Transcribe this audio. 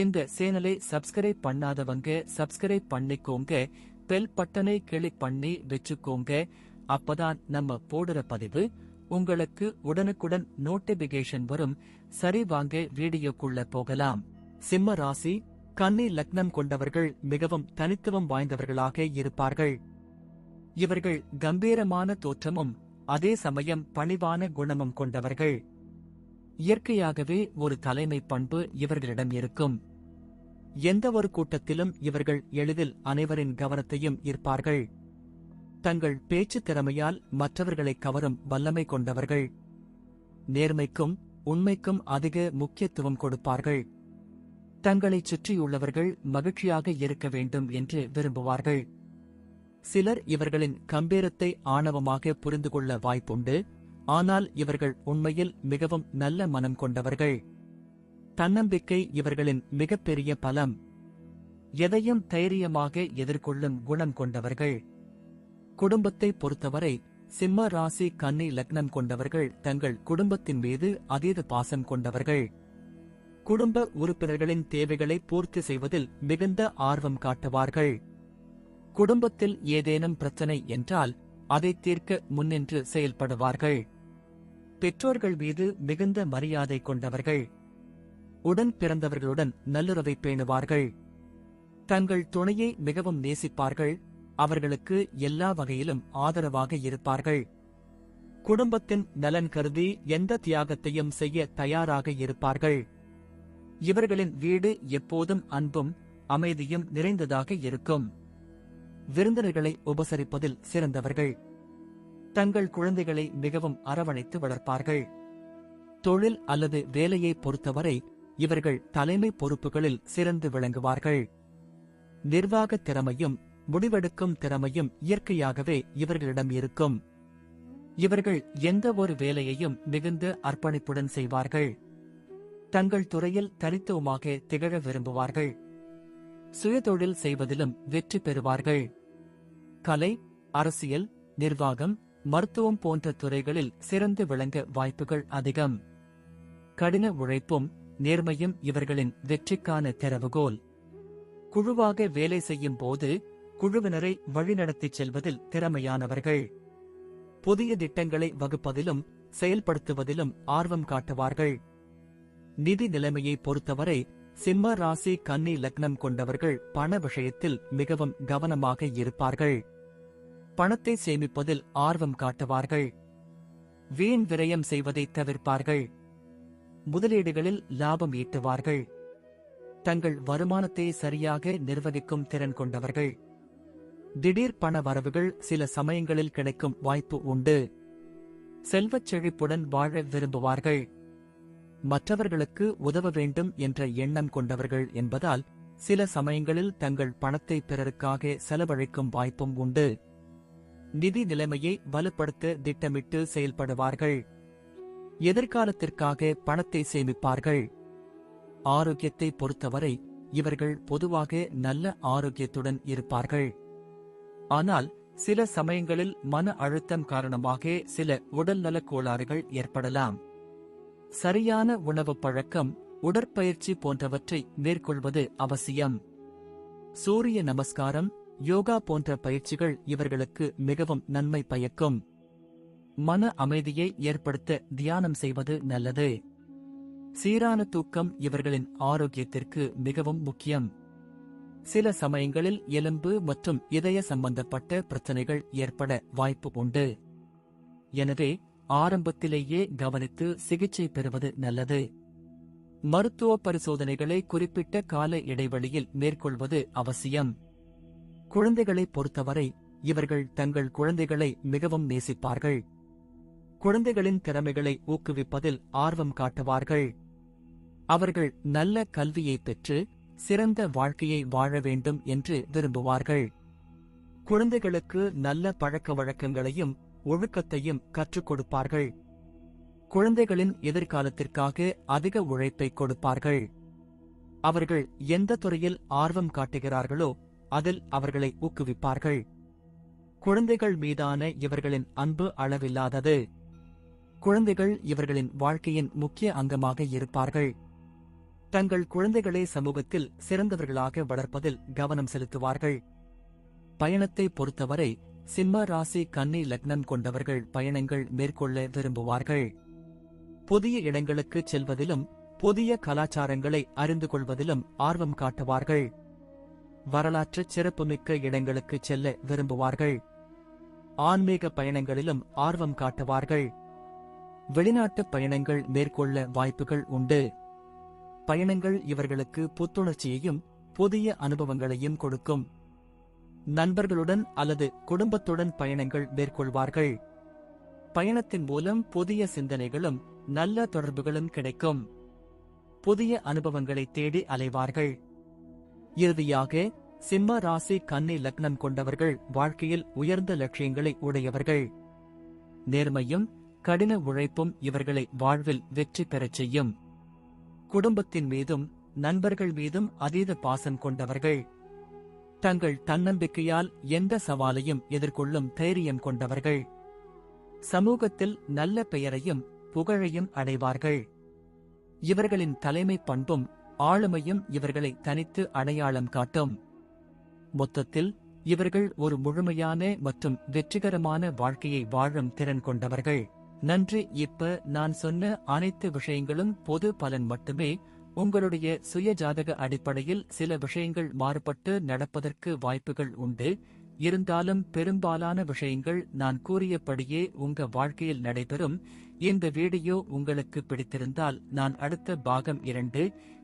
இந்த சேனலை சப்ஸ்கிரைப் பண்ணாதவங்க சப்ஸ்கிரைப் பண்ணிக்கோங்க. பெல் பட்டனை கிளிக் பண்ணி வச்சுக்கோங்க. அப்பதான் நம்ம போடுற பதிவு உங்களுக்கு உடனுக்குடன் நோட்டிபிகேஷன் வரும். சரி வாங்க வீடியோக்குள்ள போகலாம். சிம்ம ராசி கன்னி லக்னம் கொண்டவர்கள் மிகவும் தனித்துவம் வாய்ந்தவர்களாக இருப்பார்கள். இவர்கள் கம்பீரமான தோற்றமும் அதே சமயம் பணிவான குணமும் கொண்டவர்கள். இயற்கையாகவே ஒரு தலைமை பண்பு இவர்களிடம் இருக்கும். எந்த ஒரு கூட்டத்திலும் இவர்கள் எளிதில் அனைவரின் கவனத்தையும் ஈர்ப்பார்கள். தங்கள் பேச்சு திறமையால் மற்றவர்களை கவரும் வல்லமை கொண்டவர்கள். நேர்மைக்கும் உண்மைக்கும் அதிக முக்கியத்துவம் கொடுப்பார்கள். தங்களைச் சுற்றியுள்ளவர்கள் மகிழ்ச்சியாக இருக்க வேண்டும் என்று விரும்புவார்கள். சிலர் இவர்களின் கம்பீரத்தை ஆணவமாக புரிந்து கொள்ள வாய்ப்புண்டு. ஆனால் இவர்கள் உண்மையில் மிகவும் நல்ல மனம் கொண்டவர்கள். தன்னம்பிக்கை இவர்களின் மிகப்பெரிய பலம். எதையும் தைரியமாக எதிர்கொள்ளும் குணம் கொண்டவர்கள். குடும்பத்தை பொறுத்தவரை சிம்ம ராசி கன்னி லக்னம் கொண்டவர்கள் தங்கள் குடும்பத்தின் மீது அதீத பாசம் கொண்டவர்கள். குடும்ப உறுப்பினர்களின் தேவைகளை பூர்த்தி செய்வதில் மிகுந்த ஆர்வம் காட்டுவார்கள். குடும்பத்தில் ஏதேனும் பிரச்சனை என்றால் அதை தீர்க்க முன்னின்று செயல்படுவார்கள். பெற்றோர்கள் மீது மிகுந்த மரியாதை கொண்டவர்கள். உடன் பிறந்தவர்களுடன் நல்லுறவை பேணுவார்கள். தங்கள் துணையை மிகவும் நேசிப்பார்கள். அவர்களுக்கு எல்லா வகையிலும் ஆதரவாக இருப்பார்கள். குடும்பத்தின் நலன் கருதி எந்த தியாகத்தையும் செய்ய தயாராக இருப்பார்கள். இவர்களின் வீடு எப்போதும் அன்பும் அமைதியும் நிறைந்ததாக இருக்கும். விருந்தினர்களை உபசரிப்பதில் சிறந்தவர்கள். தங்கள் குழந்தைகளை மிகவும் அரவணைத்து வளர்ப்பார்கள். தொழில் அல்லது வேலையை பொறுத்தவரை இவர்கள் தலைமை பொறுப்புகளில் சிறந்து விளங்குவார்கள். நிர்வாக திறமையும் முடிவெடுக்கும் திறமையும் இயற்கையாகவே இவர்களிடம் இருக்கும். இவர்கள் எந்த ஒரு வேலையையும் மிகுந்த அர்ப்பணிப்புடன் செய்வார்கள். தங்கள் துறையில் தனித்துவமாக திகழ விரும்புவார்கள். சுயதொழில் செய்வதிலும் வெற்றி பெறுவார்கள். கலை அரசியல் நிர்வாகம் மருத்துவம் போன்ற துறைகளில் சிறந்து விளங்க வாய்ப்புகள் அதிகம். கடின உழைப்பும் நேர்மையும் இவர்களின் வெற்றிக்கான திறவுகோல் குழுவாக வேலை செய்யும் போது குழுவினரை வழிநடத்திச் செல்வதில் திறமையானவர்கள். புதிய திட்டங்களை வகுப்பதிலும் செயல்படுத்துவதிலும் ஆர்வம் காட்டுவார்கள். நிதி நிலைமையை பொறுத்தவரை சிம்ம ராசி கன்னி லக்னம் கொண்டவர்கள் பண விஷயத்தில் மிகவும் கவனமாக இருப்பார்கள். பணத்தை சேமிப்பதில் ஆர்வம் காட்டுவார்கள். வீண் விரயம் செய்வதை தவிர்ப்பார்கள். முதலீடுகளில் லாபம் ஈட்டுவார்கள். தங்கள் வருமானத்தை சரியாக நிர்வகிக்கும் திறன் கொண்டவர்கள். திடீர் பண வரவுகள் சில சமயங்களில் கிடைக்கும் வாய்ப்பு உண்டு. செல்வச் செழிப்புடன் வாழ விரும்புவார்கள். மற்றவர்களுக்கு உதவ வேண்டும் என்ற எண்ணம் கொண்டவர்கள் என்பதால் சில சமயங்களில் தங்கள் பணத்தை பிறருக்காக செலவழிக்கும் வாய்ப்பும் உண்டு. நிதி நிலைமையை வலுப்படுத்த திட்டமிட்டு செயல்படுவார்கள். எதிர்காலத்திற்காக பணத்தை சேமிப்பார்கள். ஆரோக்கியத்தை பொறுத்தவரை இவர்கள் பொதுவாக நல்ல ஆரோக்கியத்துடன் இருப்பார்கள். ஆனால் சில சமயங்களில் மன அழுத்தம் காரணமாக சில உடல்நலக் கோளாறுகள் ஏற்படலாம். சரியான உணவு பழக்கம் உடற்பயிற்சி போன்றவற்றை மேற்கொள்வது அவசியம். சூரிய நமஸ்காரம் யோகா போன்ற பயிற்சிகள் இவர்களுக்கு மிகவும் நன்மை பயக்கும். மன அமைதியை ஏற்படுத்த தியானம் செய்வது நல்லது. சீரான தூக்கம் இவர்களின் ஆரோக்கியத்திற்கு மிகவும் முக்கியம். சில சமயங்களில் எலும்பு மற்றும் இதய சம்பந்தப்பட்ட பிரச்சனைகள் ஏற்பட வாய்ப்பு உண்டு. எனவே ஆரம்பத்திலேயே கவனித்து சிகிச்சை பெறுவது நல்லது. மருத்துவ பரிசோதனைகளை குறிப்பிட்ட கால இடைவெளியில் மேற்கொள்வது அவசியம். குழந்தைகளை பொறுத்தவரை இவர்கள் தங்கள் குழந்தைகளை மிகவும் நேசிப்பார்கள். குழந்தைகளின் திறமைகளை ஊக்குவிப்பதில் ஆர்வம் காட்டுவார்கள். அவர்கள் நல்ல கல்வியை பெற்று சிறந்த வாழ்க்கையை வாழ வேண்டும் என்று விரும்புவார்கள். குழந்தைகளுக்கு நல்ல பழக்க வழக்கங்களையும் ஒழுக்கத்தையும் கற்றுக் கொடுப்பார்கள். குழந்தைகளின் எதிர்காலத்திற்காக அதிக உழைப்பை கொடுப்பார்கள். அவர்கள் எந்த துறையில் ஆர்வம் காட்டுகிறார்களோ அதில் அவர்களை ஊக்குவிப்பார்கள். குழந்தைகள் மீதான இவர்களின் அன்பு அளவில்லாதது. குழந்தைகள் இவர்களின் வாழ்க்கையின் முக்கிய அங்கமாக இருப்பார்கள். தங்கள் குழந்தைகளை சமூகத்தில் சிறந்தவர்களாக வளர்ப்பதில் கவனம் செலுத்துவார்கள். பயணத்தை பொறுத்தவரை சிம்ம ராசி கன்னி லக்னம் கொண்டவர்கள் பயணங்கள் மேற்கொள்ள விரும்புவார்கள். புதிய இடங்களுக்கு செல்வதிலும் புதிய கலாச்சாரங்களை அறிந்து கொள்வதிலும் ஆர்வம் காட்டுவார்கள். வரலாற்று சிறப்புமிக்க இடங்களுக்கு செல்ல விரும்புவார்கள். ஆன்மீக பயணங்களிலும் ஆர்வம் காட்டுவார்கள். வெளிநாட்டு பயணங்கள் மேற்கொள்ள வாய்ப்புகள் உண்டு. பயணங்கள் இவர்களுக்கு புத்துணர்ச்சியையும் புதிய அனுபவங்களையும் கொடுக்கும். நண்பர்களுடன் அல்லது குடும்பத்துடன் பயணங்கள் மேற்கொள்வார்கள். பயணத்தின் மூலம் புதிய சிந்தனைகளும் நல்ல தொடர்புகளும் கிடைக்கும். புதிய அனுபவங்களை தேடி அலைவார்கள். இறுதியாக சிம்ம ராசி கன்னி லக்னம் கொண்டவர்கள் வாழ்க்கையில் உயர்ந்த லட்சியங்களை உடையவர்கள். நேர்மையும் கடின உழைப்பும் இவர்களை வாழ்வில் வெற்றி பெறச் செய்யும். குடும்பத்தின் மீதும் நண்பர்கள் மீதும் அதீத பாசம் கொண்டவர்கள். தங்கள் தன்னம்பிக்கையால் எந்த சவாலையும் எதிர்கொள்ளும் தைரியம் கொண்டவர்கள். சமூகத்தில் நல்ல பெயரையும் புகழையும் அடைவார்கள். இவர்களின் தலைமை பண்பும் ஆளுமையும் இவர்களை தனித்து அடையாளம் காட்டும். மொத்தத்தில் இவர்கள் ஒரு முழுமையான மற்றும் வெற்றிகரமான வாழ்க்கையை வாழும் திறன் கொண்டவர்கள். நன்றி இப்ப நான் சொன்ன அனைத்து விஷயங்களும் பொது பலன் மட்டுமே. உங்களுடைய சுய ஜாதக அடிப்படையில் சில விஷயங்கள் மாறுபட்டு நடப்பதற்கு வாய்ப்புகள் உண்டு. இருந்தாலும் பெரும்பாலான விஷயங்கள் நான் கூறியபடியே உங்க வாழ்க்கையில் நடைபெறும். இந்த வீடியோ உங்களுக்கு பிடித்திருந்தால் நான் அடுத்த பாகம் இரண்டு